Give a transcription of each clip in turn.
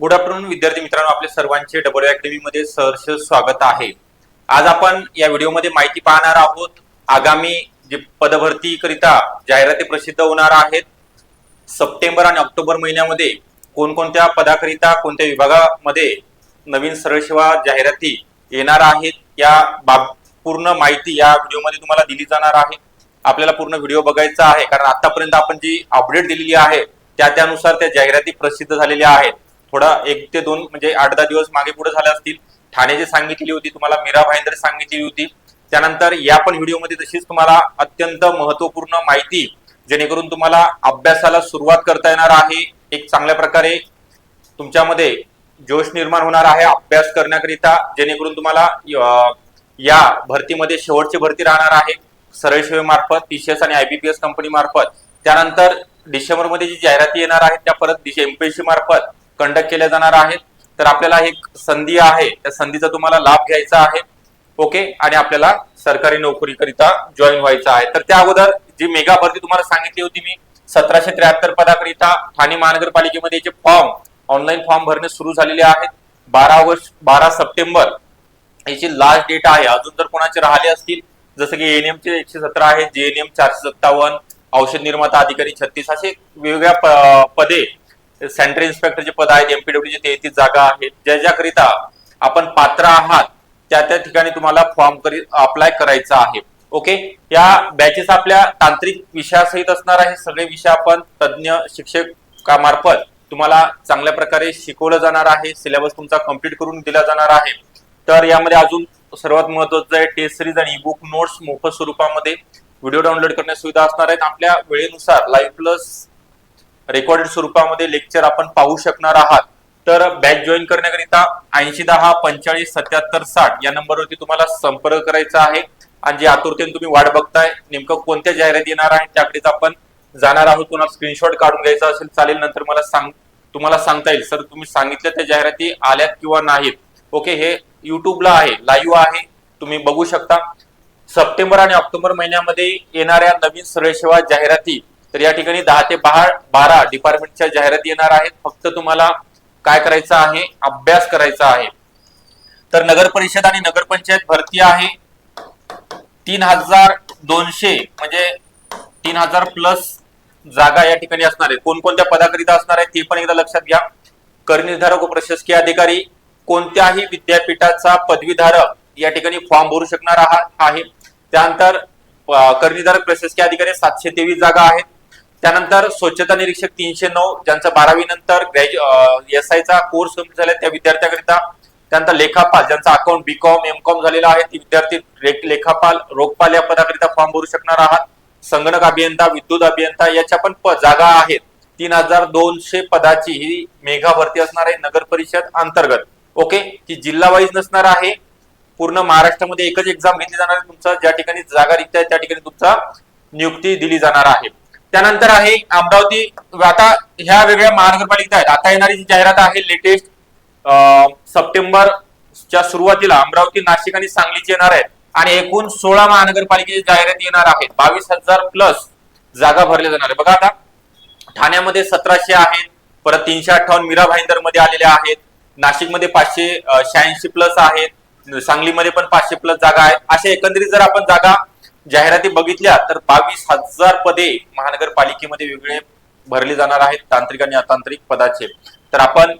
Good afternoon विद्यार्थी मित्रांनो. आपल्या सर्वांचे डबल अकॅडमी मध्ये सहर्ष स्वागत आहे. आज आपण या व्हिडिओमध्ये माहिती पाहणार आहोत आगामी जे पदभरती करिता जाहिराती प्रसिद्ध होणार आहेत सप्टेंबर आणि ऑक्टोबर महिन्यामध्ये कोणकोणत्या पदाकरिता कोणत्या विभागामध्ये नवीन सरळ सेवा जाहिराती येणार आहेत या बाब पूर्ण माहिती या व्हिडिओमध्ये तुम्हाला दिली जाणार आहे. आपल्याला पूर्ण व्हिडिओ बघायचा आहे कारण आतापर्यंत आपण जी अपडेट दिलेली आहे त्या त्यानुसार त्या जाहिराती प्रसिद्ध झालेल्या आहेत. थोडा एक ते दोन म्हणजे आठ दहा दिवस मागे पुढे झाले असतील. ठाण्याची सांगितली होती तुम्हाला मीरा भाईंदर सांगितली होती. त्यानंतर या पण व्हिडिओमध्ये तशीच तुम्हाला अत्यंत महत्त्वपूर्ण माहिती जेणेकरून तुम्हाला अभ्यासाला सुरुवात करता येणार आहे. एक चांगल्या प्रकारे तुमच्यामध्ये जोश निर्माण होणार आहे अभ्यास करण्याकरिता जेणेकरून तुम्हाला या भरतीमध्ये शेवटची भरती राहणार आहे. सरळ सेवेमार्फत टीसीएस आणि आयबीपीएस कंपनी मार्फत. त्यानंतर डिसेंबरमध्ये जी जाहिराती येणार आहेत त्या परत एमपीएससी मार्फत. कंडक्ट केल्या जाणार आहेत. तर आपल्याला एक संधी आहे. त्या संधीचा तुम्हाला लाभ घ्यायचा आहे. ओके आणि आपल्याला सरकारी नोकरीकरिता जॉईन व्हायचं आहे. तर त्या अगोदर जी मेगा भरती तुम्हाला सांगितली होती मी सतराशे त्र्याहत्तर पदाकरिता ठाणे महानगरपालिकेमध्ये याचे फॉर्म ऑनलाईन फॉर्म भरणे सुरू झालेले आहेत. बारा ऑगस्ट बारा सप्टेंबर याची लास्ट डेट आहे अजून जर कोणाचे राहिले असतील जसं की एएनएम चे एकशे सतरा आहे जेएनएम चारशे सत्तावन्न औषध निर्माता अधिकारी छत्तीस असे वेगवेगळ्या पदे सेंट्रल इन्स्पेक्टरचे पद आहेत एमपीडब्ल्यूचे तेहतीस जागा आहेत. ज्या ज्याकरिता आपण पात्र आहात त्या त्या ठिकाणी तुम्हाला फॉर्म करी अप्लाय करायचा आहे. ओके या बॅचेस आपल्या तांत्रिक विषयासहित असणार आहे. सगळे विषय आपण तज्ज्ञ शिक्षकामार्फत तुम्हाला चांगल्या प्रकारे शिकवलं जाणार आहे. सिलेबस तुमचा कंप्लीट करून दिला जाणार आहे. तर यामध्ये अजून सर्वात महत्वाचं आहे टेस्ट सिरीज आणि ईबुक नोट्स मोफत स्वरूपामध्ये व्हिडिओ डाउनलोड करण्यास सुविधा असणार आहेत. आपल्या वेळेनुसार लाईव्ह प्लस रेकॉर्डेड स्वरूपामध्ये लेक्चर आपण पाहू शकणार आहात. तर बॅच जॉईन करण्याकरिता ऐंशी दहा पंचेचाळीस सत्याहत्तर साठ या नंबरवरती तुम्हाला संपर्क करायचा आहे. आणि जे आतुरतेने तुम्ही वाट बघताय नेमकं कोणत्या जाहिराती येणार आहे त्याकडेच आपण जाणार आहोत. तुम्हाला स्क्रीनशॉट काढून घ्यायचा असेल चालेल. नंतर मला सांग तुम्हाला सांगता येईल. सर तुम्ही सांगितलं त्या जाहिराती आल्यात किंवा नाहीत. ओके हे युट्यूबला आहे लाईव्ह आहे. तुम्ही बघू शकता. सप्टेंबर आणि ऑक्टोबर महिन्यामध्ये येणाऱ्या नवीन सरळ सेवा जाहिराती तर या ठिकाणी दहा ते बारा बारा डिपार्टमेंटच्या जाहिराती येणार आहेत. फक्त तुम्हाला काय करायचं आहे? अभ्यास करायचा आहे. तर नगर परिषद आणि नगरपंचायत भरती आहे. तीन हजार दोनशे म्हणजे तीन हजार प्लस जागा या ठिकाणी असणार आहे कोणकोणत्या पदाकरिता असणार आहे ते पण एकदा लक्षात घ्या. करनिर्धारक व प्रशासकीय अधिकारी कोणत्याही विद्यापीठाचा पदवीधारक या ठिकाणी फॉर्म भरू शकणार आहात आहे. त्यानंतर करनिर्धारक प्रशासकीय अधिकारी सातशे तेवीस जागा आहेत. त्यानंतर स्वच्छता निरीक्षक तीनशे नऊ ज्यांचा बारावी नंतर ग्रॅज्यु एस चा कोर्स झाला त्या विद्यार्थ्याकरिता त्यानंतर लेखापाल ज्यांचा अकाउंट बीकॉम एमकॉम झालेला आहे ती विद्यार्थी लेखापाल रोगपाल या पदाकरिता फॉर्म भरू शकणार आहात. संगणक अभियंता विद्युत अभियंता याच्या पण जागा आहेत. तीन हजार दोनशे पदाची ही मेघा भरती असणार आहे नगर परिषद अंतर्गत. ओके ही जिल्हा वाईज नसणार आहे. पूर्ण महाराष्ट्रामध्ये एकच एक्झाम घेतली जाणार आहे तुमचा. ज्या ठिकाणी जागा रिक्त आहे त्या ठिकाणी तुमचा नियुक्ती दिली जाणार आहे. त्यानंतर आहे अमरावती. आता ह्या वेगळ्या महानगरपालिका आहेत. आता येणारी जी जाहिरात आहे लेटेस्ट सप्टेंबरच्या सुरुवातीला अमरावती नाशिक आणि सांगलीची येणार आहेत. आणि एकूण सोळा महानगरपालिकेची जाहिरात येणार आहेत. बावीस हजार प्लस जागा भरल्या जाणार आहे बघा आता ठाण्यामध्ये सतराशे आहेत. परत तीनशे अठ्ठावन्न मीरा भाईंदरमध्ये आलेल्या आहेत. नाशिकमध्ये पाचशे शहाऐंशी प्लस आहेत. सांगलीमध्ये पण पाचशे प्लस जागा आहेत. अशा एकंदरीत जर आपण जागा जाहिराती बघितल्या तर बावीस हजार पदे महानगरपालिकेमध्ये वेगळे भरले जाणार आहेत तांत्रिक आणि अतांत्रिक पदाचे. तर आपण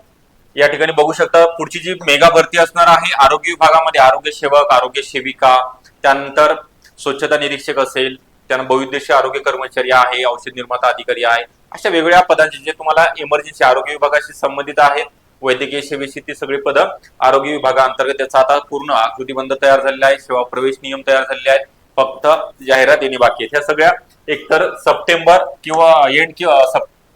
या ठिकाणी बघू शकता पुढची जी मेगा भरती असणार आहे आरोग्य विभागामध्ये आरोग्य सेवक आरोग्य सेविका त्यानंतर स्वच्छता निरीक्षक असेल त्यानंतर बहुउद्देशीय आरोग्य कर्मचारी आहे औषध निर्माता अधिकारी आहे अशा वेगवेगळ्या पदांचे जे तुम्हाला इमर्जन्सी आरोग्य विभागाशी संबंधित आहेत वैद्यकीय सेवेशी ती सगळी पदं आरोग्य विभागाअंतर्गत त्याचा आता पूर्ण आकृतीबंध तयार झालेला आहे सेवा प्रवेश नियम तयार झालेले आहेत. फक्त जाहिरात येणे बाकी आहेत. ह्या सगळ्या एकतर सप्टेंबर किंवा एंड किंवा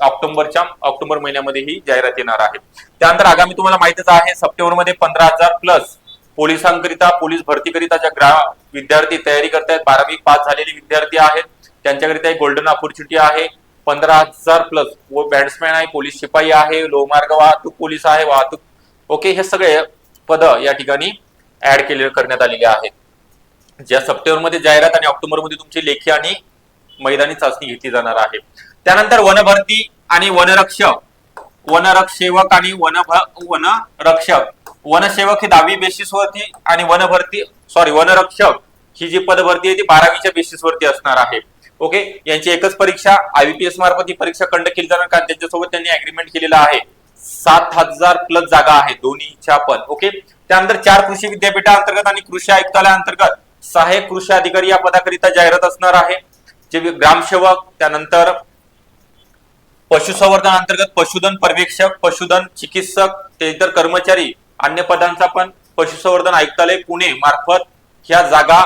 ऑक्टोबरच्या ऑक्टोबर महिन्यामध्ये ही जाहिरात येणार आहे त्यानंतर आगामी तुम्हाला माहितीच आहे सप्टेंबरमध्ये पंधरा हजार प्लस पोलिसांकरिता पोलीस भरतीकरिता ज्या ग्रा विद्यार्थी तयारी करतायत बारावी पास झालेले विद्यार्थी आहेत त्यांच्याकरिता एक गोल्डन ऑपॉर्च्युनिटी आहे. पंधरा हजार प्लस बॅट्समॅन आहे पोलीस शिपाई आहे लोहमार्ग वाहतूक पोलीस आहे वाहतूक ओके हे सगळे पद या ठिकाणी ऍड केले करण्यात आलेले आहेत. ज्या सप्टेंबरमध्ये जाहिरात आणि ऑक्टोबरमध्ये तुमची लेखी आणि मैदानी चाचणी घेतली जाणार आहे. त्यानंतर वनभरती आणि वनरक्षक वनरक्षसेवक आणि वन वनरक्षक. वनसेवक ही दहावी बेसिसवरती आणि वनभरती सॉरी वनरक्षक ही जी पदभरती आहे ती बारावीच्या बेसिसवरती असणार आहे. ओके यांची एकच परीक्षा आयबीपीएस मार्फत ही परीक्षा कंडक्ट केली जाणार कारण त्यांच्यासोबत त्यांनी अग्रीमेंट केलेला आहे. सात हजार प्लस जागा आहे दोन्हीच्या पण. ओके त्यानंतर चार कृषी विद्यापीठाअंतर्गत आणि कृषी आयुक्तालयाअंतर्गत सहाय्यक कृषी अधिकारी या पदाकरिता जाहिरात असणार आहे. जे ग्रामसेवक त्यानंतर पशुसंवर्धन अंतर्गत पशुधन पर्यवेक्षक पशुधन चिकित्सक ते इतर कर्मचारी अन्य पदांचा पण पशुसंवर्धन आयुक्तालय पुणे मार्फत ह्या जागा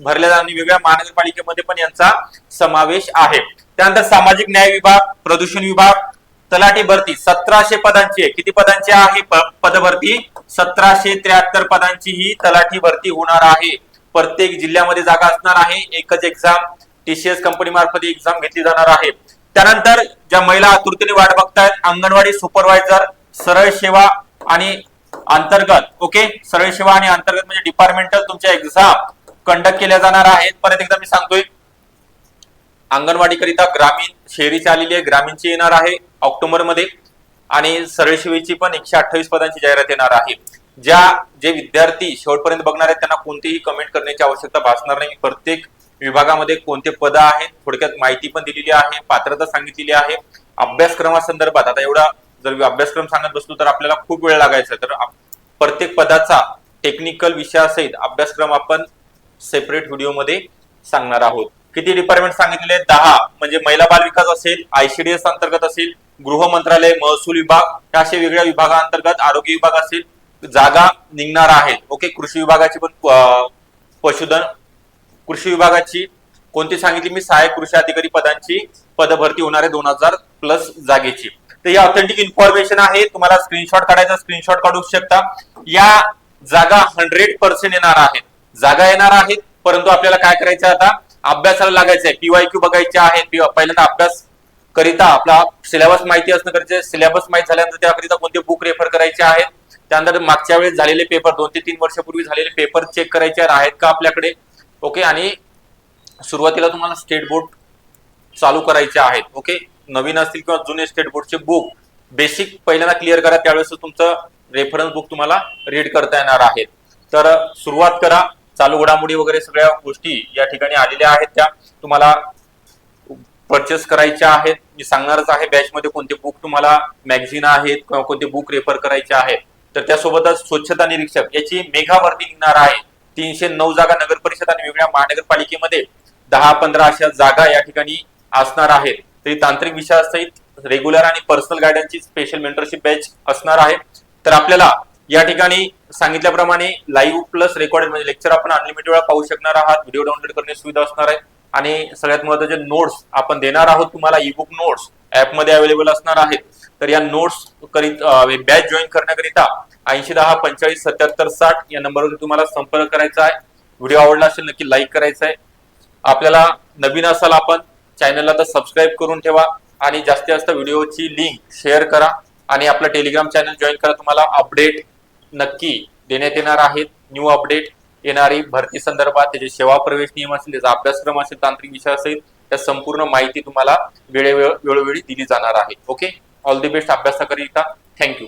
भरल्या जाणार आणि वेगळ्या महानगरपालिकेमध्ये पण यांचा समावेश आहे. त्यानंतर सामाजिक न्याय विभाग प्रदूषण विभाग तलाठी भरती सतराशे पदांची आहे. किती पदांची आहे? पदभरती सतराशे त्र्याहत्तर पदांची ही तलाठी भरती होणार आहे. प्रत्येक जिल्ह्यामध्ये जागा असणार आहे. एकच एक्झाम टीसीएस कंपनी मार्फत एक्झाम घेतली जाणार आहे. त्यानंतर ज्या महिला आतुरतेने वाट बघतायत अंगणवाडी सुपरवायझर सरळ सेवा आणि अंतर्गत ओके सरळ सेवा आणि अंतर्गत म्हणजे डिपार्टमेंटल तुमच्या एक्झाम कंडक्ट केल्या जाणार आहेत. परत एकदा मी सांगतोय अंगणवाडी करिता ग्रामीण शहरीची आलेली आहे ग्रामीणची येणार आहे ऑक्टोबरमध्ये आणि सरळ सेवेची पण एकशे अठ्ठावीस पदांची जाहिरात येणार आहे. ज्या जे विद्यार्थी शेवटपर्यंत बघणार आहेत त्यांना कोणतीही कमेंट करण्याची आवश्यकता भासणार नाही. प्रत्येक विभागामध्ये कोणते पद आहेत थोडक्यात माहिती पण दिलेली आहे पात्रता सांगितलेली आहे. अभ्यासक्रमासंदर्भात आता एवढा जर अभ्यासक्रम सांगत बसलो तर आपल्याला खूप वेळ लागायचा तर प्रत्येक पदाचा टेक्निकल विषयासहित अभ्यासक्रम आपण सेपरेट व्हिडिओमध्ये सांगणार आहोत. किती डिपार्टमेंट सांगितलेले आहेत? दहा. म्हणजे महिला बाल विकास असेल आयसीडीएस अंतर्गत असेल गृह मंत्रालय महसूल विभाग असे वेगळ्या विभागांतर्गत आरोग्य विभाग असेल जागा निघणार आहेत ओके कृषी विभागाची पण पशुधन कृषी विभागाची कोणती सांगितली मी? सहाय्यक कृषी अधिकारी पदांची पदभरती होणार आहे दोन हजार प्लस जागेची. तर ही ऑथेंटिक इन्फॉर्मेशन आहे. तुम्हाला स्क्रीनशॉट काढायचा स्क्रीनशॉट काढू शकता. या जागा हंड्रेड पर्सेंट येणार आहेत जागा येणार आहेत परंतु आपल्याला काय करायचं आता? अभ्यासाला लागायचं आहे. पीवाय क्यू बघायचे आहेत पहिल्यांदा अभ्यास करिता आपला सिलेबस माहिती असणं गरजेचं सिलेबस माहिती झाल्यानंतर त्याकरिता कोणते बुक रेफर करायचे आहेत? त्यानंतर मागच्या वेळेस झालेले पेपर दोन ते तीन वर्षापूर्वी झालेले पेपर चेक करायचे आहेत का आपल्याकडे? ओके आणि सुरुवातीला तुम्हाला स्टेट बोर्ड चालू करायचे आहेत. ओके नवीन असतील किंवा जुने स्टेट बोर्डचे बुक बेसिक पहिल्यांदा क्लिअर करा त्यावेळेस तुमचं रेफरन्स बुक तुम्हाला रीड करता येणार आहेत. तर सुरुवात करा. चालू घडामोडी वगैरे सगळ्या गोष्टी या ठिकाणी आलेल्या आहेत त्या तुम्हाला परचेस करायच्या आहेत. मी सांगणारच आहे बॅचमध्ये कोणते बुक तुम्हाला मॅगझिन आहेत किंवा कोणते बुक रेफर करायचे आहेत. तर त्यासोबतच स्वच्छता निरीक्षक याची मेघा भरती निघणार आहे. तीनशे नऊ जागा नगर परिषद आणि वेगळ्या महानगरपालिकेमध्ये दहा पंधरा अशा जागा या ठिकाणी असणार आहेत. तरी तांत्रिक विषयासहित रेग्युलर आणि पर्सनल गायडन्सची स्पेशल मेंटरशिप बॅच असणार आहे. तर आपल्याला या ठिकाणी सांगितल्याप्रमाणे लाईव्ह प्लस रेकॉर्डेड म्हणजे लेक्चर आपण अनलिमिटेड वेळा पाहू शकणार आहात. व्हिडिओ डाउनलोड करण्याची सुविधा असणार आहे. आणि सगळ्यात महत्त्वाचे नोट्स आपण देणार आहोत. तुम्हाला ई बुक नोट्स ऍपमध्ये अवेलेबल असणार आहेत. तर या नोट्स करीत बॅच जॉईन करण्याकरिता ऐंशी दहा पंचेचाळीस सत्याहत्तर साठ या नंबरवर तुम्हाला संपर्क करायचा आहे. व्हिडिओ आवडला असेल नक्की लाईक करायचा आहे. आपल्याला नवीन असाल आपण चॅनलला तर सबस्क्राईब करून ठेवा आणि जास्तीत जास्त व्हिडिओची लिंक शेअर करा आणि आपलं टेलिग्राम चॅनल जॉईन करा. तुम्हाला अपडेट नक्की देण्यात येणार आहेत न्यू अपडेट येणारी भरती संदर्भात त्याचे सेवा प्रवेश नियम असेल त्याचा अभ्यासक्रम असेल तांत्रिक विषय असेल त्या संपूर्ण माहिती तुम्हाला वेळोवेळी वेळोवेळी दिली जाणार आहे. ओके ऑल दी बेस्ट अभ्यासाकरिता थँक्यू.